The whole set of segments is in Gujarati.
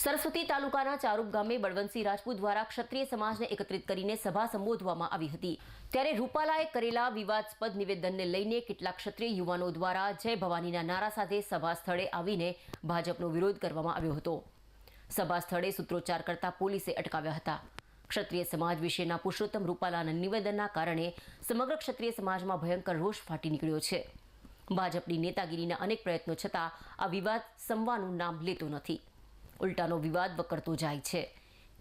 સરસ્વતી તાલુકાના ચારુપ ગામે બળવંતસિંહ રાજપૂત દ્વારા ક્ષત્રિય સમાજને એકત્રિત કરીને સભા સંબોધવામાં આવી હતી. ત્યારે રૂપાલાએ કરેલા વિવાદસ્પદ નિવેદનને લઈને કેટલાક ક્ષત્રિય યુવાનો દ્વારા જય ભવાનીના નારા સાથે સભા સ્થળે આવીને ભાજપનો વિરોધ કરવામાં આવ્યો હતો. સભા સ્થળે સૂત્રોચ્ચાર કરતા પોલીસે અટકાવ્યા હતા. ક્ષત્રિય સમાજ વિશેના પુરુષોત્તમ રૂપાલાના નિવેદનના કારણે સમગ્ર ક્ષત્રિય સમાજમાં ભયંકર રોષ ફાટી નીકળ્યો છે. ભાજપની નેતાગીરીના અનેક પ્રયત્નો છતાં આ વિવાદ સંવાનું નામ લેતો નથી. ઉલટાનો વિવાદ વકરતો જાય છે.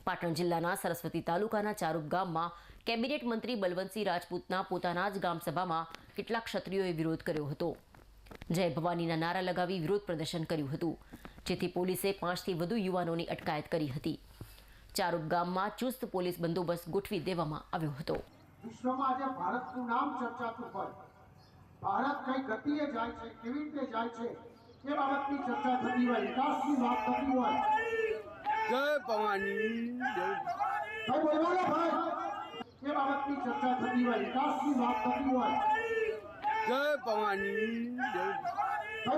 પાટણ જિલ્લાના સરસ્વતી તાલુકાના ચારુપ ગામમાં કેબિનેટ મંત્રી બલવંતસિંહ રાજપૂતના પોતાના જ ગામસભામાં કેટલાક ક્ષત્રિયોએ વિરોધ કર્યો હતો. જય ભવાનીના નારા લગાવી વિરોધ પ્રદર્શન કર્યું હતું, જેથી પોલીસે પાંચથી વધુ યુવાનોની અટકાયત કરી હતી. ચારુપ ગામમાં ચુસ્ત પોલીસ બંદોબસ્ત ગોઠવી દેવામાં આવ્યો હતો. વિશ્વમાં આજે ભારતનું નામ ચર્ચાતું હોય. ભારત કઈ ગતિએ જાય છે, કેવી રીતે જાય છે, એ બાબતની ચર્ચા થતી હોય, વિકાસની વાત થતી હોય. જય ભવાની ભાઈ બોલવાનો ભાઈ એ બાબતની ચર્ચા થતી હોય વિકાસની વાત થતી હોય જય ભવાની જય ભાઈ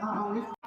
Ah, um